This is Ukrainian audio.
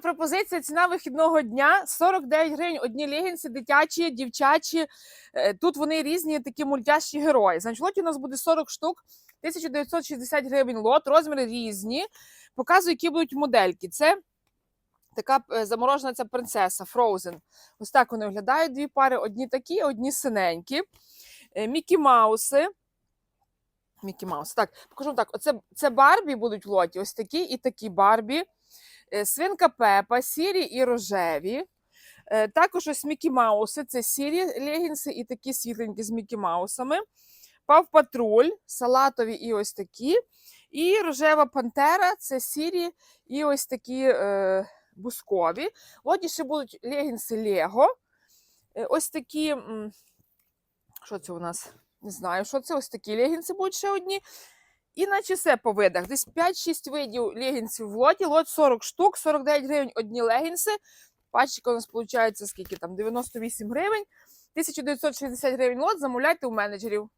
Пропозиція ціна вихідного дня 49 гривень. Одні легінси, дитячі, дівчачі. Е, Тут вони різні такі мультяшні герої. Значить, лоті у нас буде 40 штук, 1960 гривень лот, розміри різні. Показую, які будуть модельки. Це така е, заморожена ця принцеса Frozen. Ось так вони виглядають. Дві пари: одні такі, одні синенькі. Е, Мікі Мауси. Мікі Маус. Так, покажу так: оце це Барбі будуть в лоті. Ось такі і такі Барбі. Е, Свинка Пепа, сірі і рожеві. Е, Також ось Мікі Мауси, це сірі легінси і такі світленькі з Мікі Маусами. Пав Патруль, салатові і ось такі. І рожева пантера це сірі і ось такі е, бускові. Лоті ще будуть легінси Лего. Е, Ось такі. Що це у нас? Не знаю, що це. Ось такі легінси будуть ще одні. І наче все по видах. Десь 5-6 видів легінсів в лоті. Лот 40 штук, 49 гривень одні легінси. Пачка у нас виходить скільки там? 98 гривень. 1960 гривень лот. Замовляйте у менеджерів.